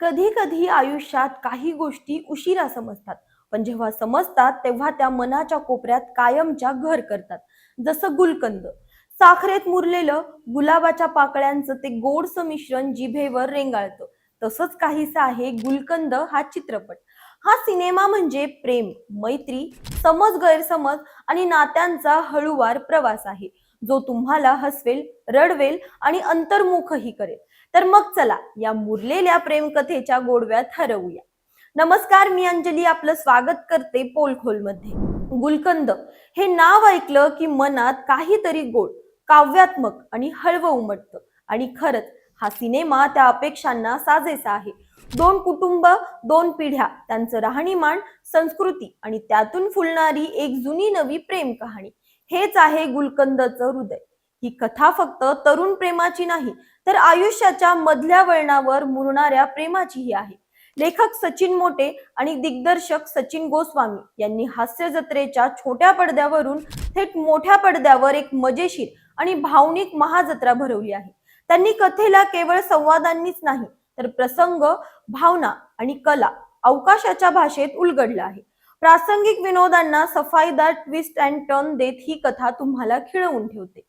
कधी कधी आयुष्यात काही गोष्टी उशिरा समजतात. पण जेव्हा समजतात तेव्हा त्या मनाच्या कोपऱ्यात कायमच्या घर करतात. जसं गुलकंद. साखरेत मुरलेलं गुलाबाच्या पाकळ्यांचं ते गोडसं मिश्रण जिभेवर रेंगाळतं. तसंच काहीसं आहे गुलकंद हा चित्रपट. हा सिनेमा म्हणजे प्रेम मैत्री समज गैरसमज आणि नात्यांचा हळूवार प्रवास आहे. जो तुम्हाला हसवेल रडवेल आणि अंतर्मुखही करेल. तर मग चला या मुरलेल्या प्रेमकथेच्या गोडव्यात हरवूया. नमस्कार मी अंजली. आपलं स्वागत करते पोलखोलमध्ये. गुलकंद हे नाव ऐकलं की मनात काहीतरी गोड काव्यात्मक आणि हळवं उमटतं. आणि खरंच हा सिनेमा त्या अपेक्षांना साजेसा आहे. दोन कुटुंब दोन पिढ्या त्यांचं राहणीमान संस्कृती आणि त्यातून फुलणारी एक जुनी नवी प्रेम कहाणी हेच आहे गुलकंदचं हृदय. ही कथा फक्त तरुण प्रेमाची नाही तर आयुष्याच्या मधल्या वळणावर मुरणाऱ्या प्रेमाचीही आहे. लेखक सचिन मोटे आणि दिग्दर्शक सचिन गोस्वामी यांनी हास्य जत्रेच्या छोट्या पडद्यावरून थेट मोठ्या पडद्यावर एक मजेशीर आणि भावनिक महाजत्रा भरवली आहे. त्यांनी कथेला केवळ संवादांनीच नाही तर प्रसंग भावना आणि कला अवकाशाच्या भाषेत उलगडलं आहे. प्रासंगिक विनोदांना सफाईदार ट्विस्ट अँड टर्न देत ही कथा तुम्हाला खिळवून ठेवते.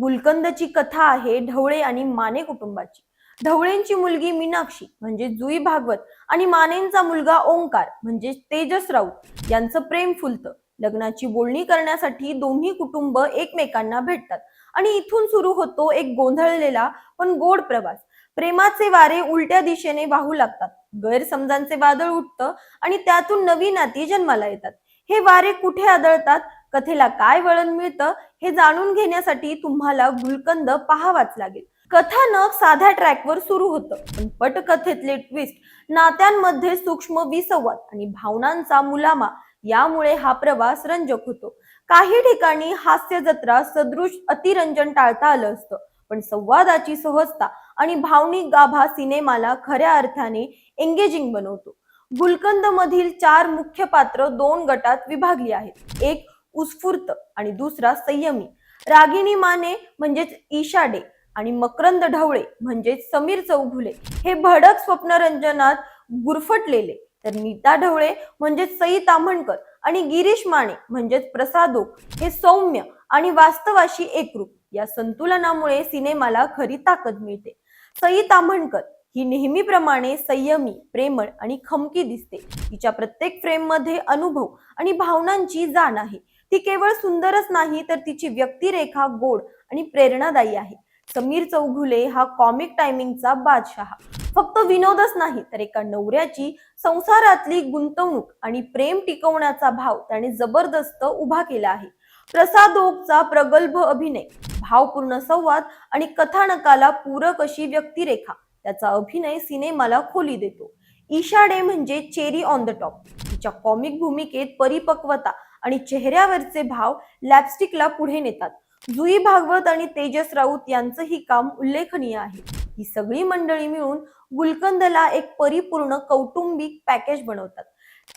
गुलकंदची कथा आहे ढवळे आणि माने कुटुंबाची. ढवळेंची मुलगी मीनाक्षी म्हणजे जुई भागवत आणि मानेंचा मुलगा ओंकार म्हणजे तेजस राऊत यांचं प्रेम फुलतं. लग्नाची बोलणी करण्यासाठी दोन्ही कुटुंब एकमेकांना भेटतात. आणि इथून सुरू होतो एक गोंधळलेला पण गोड प्रवास. प्रेमाचे वारे उलट्या दिशेने वाहू लागतात. गैरसमजांचे वादळ उठतं आणि त्यातून नवी नाती जन्माला येतात. हे वारे कुठे आदळतात? कथेला काय वळण मिळतं हे जाणून घेण्यासाठी तुम्हाला गुलकंद पाहावाच लागेल. कथानक साध्या ट्रॅकवर सुरू होतं. पण पटकथेतले ट्विस्ट नात्यांमध्ये सूक्ष्म विसंवाद आणि भावनांचा मुलामा यामुळे हा प्रवास रंजक होतो. काही ठिकाणी हास्य जत्रा सदृश अतिरंजन टाळता आलं असतं पण संवादाची सहजता आणि भावनिक गाभा सिनेमाला खऱ्या अर्थाने एंगेजिंग बनवतो. गुलकंद मधील चार मुख्य पात्र दोन गटात विभागली आहेत. एक उत्स्फूर्त आणि दुसरा संयमी. रागिणी माने म्हणजेच ईशा डे आणि मकरंद ढवळे म्हणजेच समीर चौघुले हे भडक स्वप्नरंजनात गुरफटलेले. तर नीता ढवळे म्हणजेच सई ताम्हणकर आणि गिरीश माने म्हणजेच प्रसादो हे सौम्य आणि वास्तवाशी एकरूप. या संतुलनामुळे सिनेमाला खरी ताकद मिळते. सई ताम्हणकर ही नेहमीप्रमाणे संयमी प्रेमळ आणि खमकी दिसते. तिच्या प्रत्येक फ्रेममध्ये अनुभव आणि भावनांची जाण आहे. ती केवळ सुंदरच नाही तर तिची व्यक्तिरेखा गोड आणि प्रेरणादायी आहे. समीर चौघुले हा कॉमिक टायमिंगचा बादशहा. फक्त विनोदच नाही तर एका नवऱ्याची संसारातली गुंतवणूक आणि प्रेम टिकवण्याचा भाव त्याने जबरदस्त उभा केला आहे. प्रसाद ओकचा प्रगल्भ अभिनय भावपूर्ण संवाद आणि कथानकाला पूरक अशी व्यक्तिरेखा त्याचा अभिनय सिनेमाला खोली देतो. ईशा डे म्हणजे चेरी ऑन द टॉप. तिच्या कॉमिक भूमिकेत परिपक्वता आणि चेहऱ्यावरचे भाव लॅपस्टिकला पुढे नेतात. जुई भागवत आणि तेजस राऊत यांचंही काम उल्लेखनीय आहे. ही सगळी मंडळी मिळून गुलकंदला एक परिपूर्ण कौटुंबिक पॅकेज बनवतात.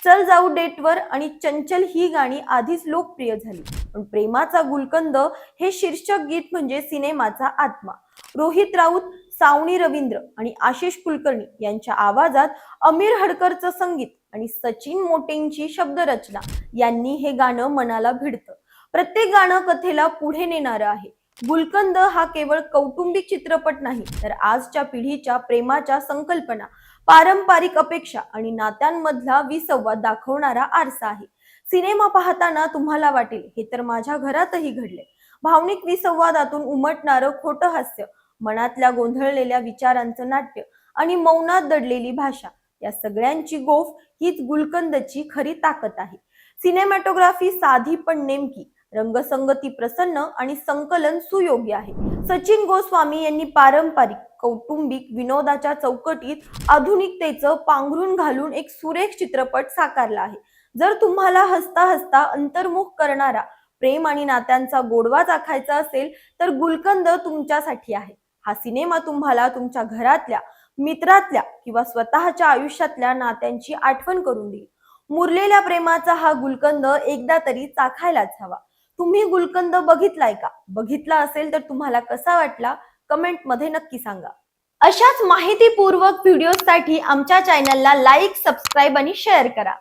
चल जाऊ डेटवर आणि चंचल ही गाणी आधीच लोकप्रिय झाली. पण प्रेमाचा गुलकंद हे शीर्षक गीत म्हणजे सिनेमाचा आत्मा. रोहित राऊत सावणी रवींद्र आणि आशिष कुलकर्णी यांच्या आवाजात अमीर हडकरचं संगीत आणि सचिन मोटेंची शब्दरचना यांनी हे गाणं मनाला भिडतं. प्रत्येक गाणं कथेला पुढे नेणारं आहे. गुलकंद हा केवळ कौटुंबिक चित्रपट नाही तर आजच्या पिढीच्या प्रेमाच्या संकल्पना पारंपरिक अपेक्षा आणि नात्यांमधला विसंवाद दाखवणारा आरसा आहे. सिनेमा पाहताना तुम्हाला वाटेल हे तर माझ्या घरातही घडले भावनिक विसंवादातून उमटणारं खोटं हास्य मनातल्या गोंधळलेल्या विचारांचं नाट्य आणि मौनात दडलेली भाषा या सगळ्यांची गोफ हीच गुलकंदची खरी ताकद आहे. सिनेमॅटोग्राफी साधी पण नेमकी रंगसंगती प्रसन्न आणि संकलन सुयोग्य आहे. सचिन गोस्वामी यांनी पारंपरिक कौटुंबिक विनोदाच्या चौकटीत आधुनिकतेचं पांघरून घालून एक सुरेख चित्रपट साकारला आहे. जर तुम्हाला हसता हसता अंतर्मुख करणारा प्रेम आणि नात्यांचा गोडवा चाखायचा असेल तर गुलकंद तुमच्यासाठी आहे. हा सिनेमा तुम्हाला तुमच्या घरातल्या मित्रातल्या किंवा स्वतःच्या आयुष्यातल्या नात्यांची आठवण करून देईल. मुरलेल्या प्रेमाचा हा गुलकंद एकदा तरी चाखायलाच हवा. तुम्ही गुलकंद बघितलाय का? बघितला असेल तर तुम्हाला कसा वाटला? कमेंटमध्ये नक्की सांगा. अशाच माहितीपूर्वक व्हिडिओसाठी आमच्या चॅनलला लाईक सबस्क्राईब आणि शेअर करा.